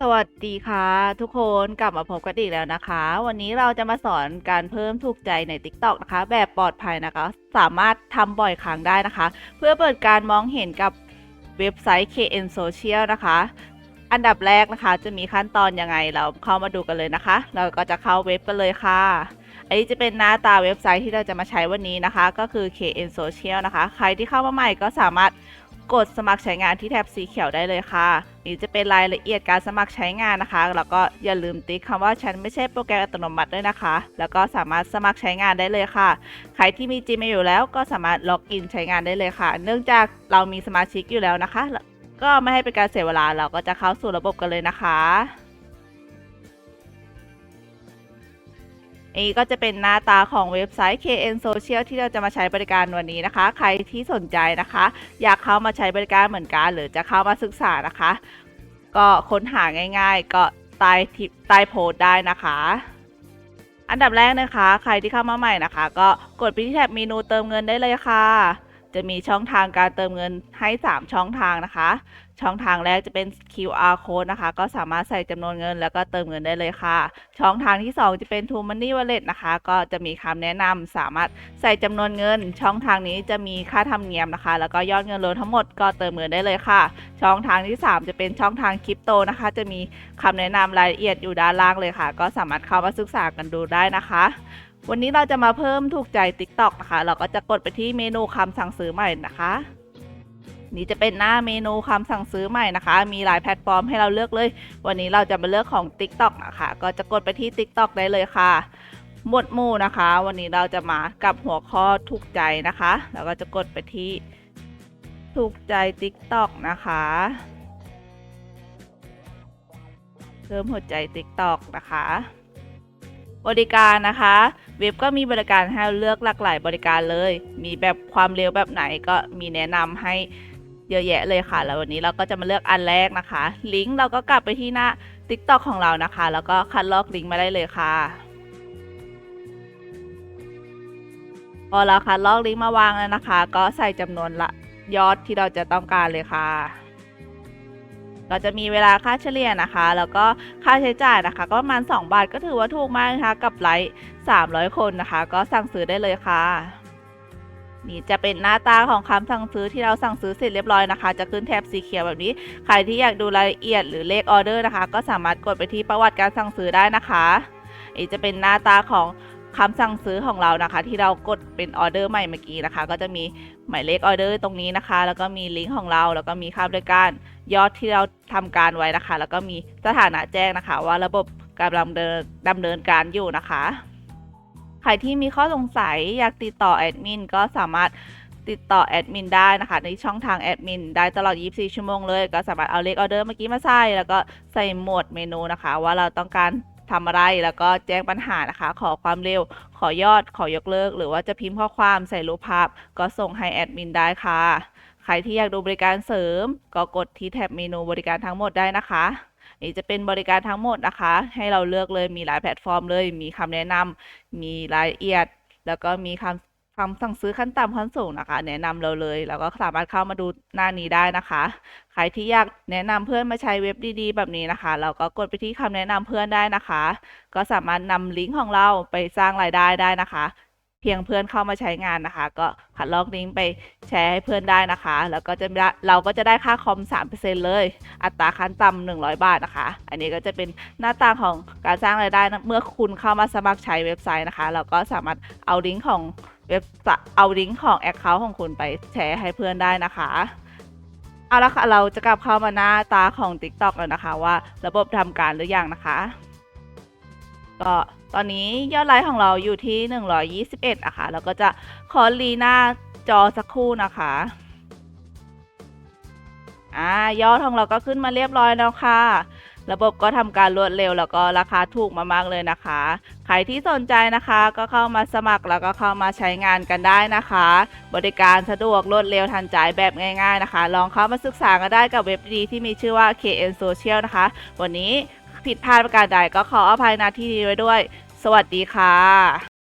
สวัสดีค่ะ ทุกคนกลับมาพบกันอีกแล้วนะคะ วันนี้เราจะมาสอนการเพิ่มถูกใจใน TikTok นะคะ แบบปลอดภัยนะคะ สามารถทำบ่อยครั้งได้นะคะ เพื่อเปิดการมองเห็นกับเว็บไซต์ KN Social นะคะ อันดับแรกนะคะ จะมีขั้นตอนยังไงเราเข้ามาดูกันเลยนะคะ เราก็จะเข้าเว็บกันเลยค่ะ อันนี้จะเป็นหน้าตาเว็บไซต์ที่เราจะมาใช้วันนี้นะคะ ก็คือ KN Social นะคะ ใครที่เข้ามาใหม่ก็สามารถ กดสมัครใช้งานที่แท็บสีเขียวได้เลยค่ะ นี่จะเป็นรายละเอียดการสมัครใช้งานนะคะ แล้วก็อย่าลืมติ๊กคำว่าฉันไม่ใช่โปรแกรมอัตโนมัติด้วยนะคะ แล้วก็สามารถสมัครใช้งานได้เลยค่ะ ใครที่มี Gmail อยู่แล้วก็สามารถล็อกอินใช้งานได้เลยค่ะ เนื่องจากเรามีสมาชิกอยู่แล้วนะคะ ก็ไม่ให้เป็นการเสียเวลาเราก็จะเข้าสู่ระบบกันเลยนะคะ นี่ก็จะเป็นหน้าตาของเว็บไซต์ KN Social ที่เราจะมาใช้บริการวันนี้นะคะ ใครที่สนใจนะคะ อยากเข้ามาใช้บริการเหมือนกัน หรือจะเข้ามาศึกษานะคะ ก็ค้นหาง่ายๆ ก็ใต้ทิปใต้โพสได้นะคะ อันดับแรกนะคะ ใครที่เข้ามาใหม่นะคะ ก็กดไปที่แท็บเมนูเติมเงินได้เลยค่ะ จะมีช่องทางการเติมเงินให้ 3 ช่องทางนะคะ ช่องทางแรกจะเป็น QR code นะคะ ก็สามารถใส่จำนวนเงินแล้วก็เติมเงินได้เลยค่ะ ช่องทางที่ 2 จะเป็น True Money Wallet นะคะ ก็จะมีคำแนะนำสามารถใส่จำนวนเงิน ช่องทางนี้จะมีค่าธรรมเนียมนะคะ แล้วก็ยอดเงินรวมทั้งหมดก็เติมเงินได้เลยค่ะ ช่องทางที่ 3 จะเป็นช่องทางคริปโตนะคะ จะมีคำแนะนำรายละเอียดอยู่ด้านล่างเลยค่ะ ก็สามารถเข้ามาศึกษากันดูได้นะคะ วันนี้เราจะมาเพิ่มถูกใจ TikTok นะคะ เราก็จะกดไปที่เมนูคำสั่งซื้อใหม่นะคะ นี่จะเป็นหน้าเมนูคำสั่งซื้อใหม่นะคะ มีหลายแพลตฟอร์มให้เราเลือกเลย วันนี้เราจะมาเลือกของ TikTok นะคะ ก็จะกดไปที่ TikTok ได้เลยค่ะ หมวดหมู่นะคะ วันนี้เราจะมากับหัวข้อถูกใจนะคะ แล้วก็จะกดไปที่ถูกใจ TikTok นะคะเพิ่มหัวใจ TikTok นะคะ บริการนะคะ เว็บก็มีบริการให้เลือกหลากหลายบริการเลย มีแบบความเร็วแบบไหนก็มีแนะนำให้เยอะแยะเลยค่ะ แล้ววันนี้เราก็จะมาเลือกอันแรกนะคะ ลิงก์เราก็กลับไปที่หน้า TikTok ของเรานะคะ แล้วก็คัดลอกลิงก์มาได้เลยค่ะ พอเราคัดลอกลิงก์มาวางแล้วนะคะ ก็ใส่จำนวนละยอดที่เราจะต้องการเลยค่ะ ก็จะมีเวลาค่าเฉลี่ยนะคะ แล้วก็ค่าใช้จ่ายนะคะ ก็ประมาณ 2 บาทก็ถือว่าถูกมากนะคะกับไลค์300 คนนะคะ ก็สั่งซื้อได้เลยค่ะนี่จะเป็นหน้าตาของคำสั่งซื้อที่เราสั่งซื้อเสร็จเรียบร้อยนะคะ จะขึ้นแถบสีเขียวแบบนี้ ใครที่อยากดูรายละเอียดหรือเลขออเดอร์นะคะ ก็สามารถกดไปที่ประวัติการสั่งซื้อได้นะคะอีกจะเป็นหน้าตาของ คำสั่งซื้อของเรานะคะ ที่เรากดเป็นออเดอร์ใหม่เมื่อกี้นะคะ ก็จะมีหมายเลขออเดอร์ตรงนี้นะคะ แล้วก็มีลิงก์ของเรา แล้วก็มีค่าบริการยอดที่เราทำการไว้นะคะ แล้วก็มีสถานะแจ้งนะคะ ว่าระบบกำลังดำเนินดำเนินการอยู่นะคะ ใครที่มีข้อสงสัยอยากติดต่อแอดมินก็สามารถติดต่อแอดมินได้นะคะ ในช่องทางแอดมินได้ตลอด 24 ชั่วโมงเลย ก็สามารถเอาเลขออเดอร์เมื่อกี้มาใส่ แล้วก็ใส่หมวดเมนูนะคะ ว่าเราต้องการ ทำอะไรแล้วก็แจ้งปัญหานะคะ ขอความเร็ว ขอยอด ขอยกเลิก หรือว่าจะพิมพ์ข้อความใส่รูปภาพ ก็ส่งให้แอดมินได้ค่ะ ใครที่อยากดูบริการเสริม ก็กดที่แท็บเมนูบริการทั้งหมดได้นะคะนี่จะเป็นบริการทั้งหมดนะคะ ให้เราเลือกเลยมีหลายแพลตฟอร์มเลย มีคำแนะนำมีรายละเอียด แล้วก็มีคำ คำสั่งซื้อขั้นต่ำขั้นสูงนะคะ แนะนำเราเลย แล้วก็สามารถเข้ามาดูหน้านี้ได้นะคะ ใครที่อยากแนะนำเพื่อนมาใช้เว็บดีๆ แบบนี้นะคะ เราก็กดไปที่คำแนะนำเพื่อนได้นะคะ ก็สามารถนำลิงก์ของเราไปสร้างรายได้ได้นะคะ พียงเพื่อนเข้ามาใช้งานนะคะ ก็คัดลอกลิงก์ไปแชร์ให้เพื่อนได้นะคะ แล้วก็จะได้เราก็จะได้ค่าคอม 3%เลย อัตราขั้นต่ำ100 บาทนะคะ อันนี้ก็จะเป็นหน้าตาของการสร้างรายได้นะเมื่อคุณเข้ามาสมัครใช้เว็บไซต์นะคะ เราก็สามารถเอาลิงก์ของเว็บเอาลิงก์ของแอคเคาท์ของคุณไปแชร์ให้เพื่อนได้นะคะเอาละค่ะเราจะกลับเข้ามาหน้าตาของ TikTok แล้วนะคะ ว่าระบบทำการหรือยังนะคะ ก็ตอนนี้ยอดไลค์ของเราอยู่ที่ 121อะค่ะแล้วก็จะขอรีหน้าจอสักครู่นะคะอ่ายอดของเราก็ขึ้นมาเรียบร้อยแล้วค่ะ ระบบก็ทำการรวดเร็วแล้วก็ราคาถูกมากๆเลยนะคะ ใครที่สนใจนะคะก็เข้ามาสมัครแล้วก็เข้ามาใช้งานกันได้นะคะ บริการสะดวกรวดเร็วทันใจแบบง่าย ๆนะคะ ลองเข้ามาศึกษากันได้กับเว็บดีที่มีชื่อว่า KN Social นะคะ วันนี้ ผิดพลาดประการใดก็ขออภัยณที่นี้ไว้ด้วย สวัสดีค่ะ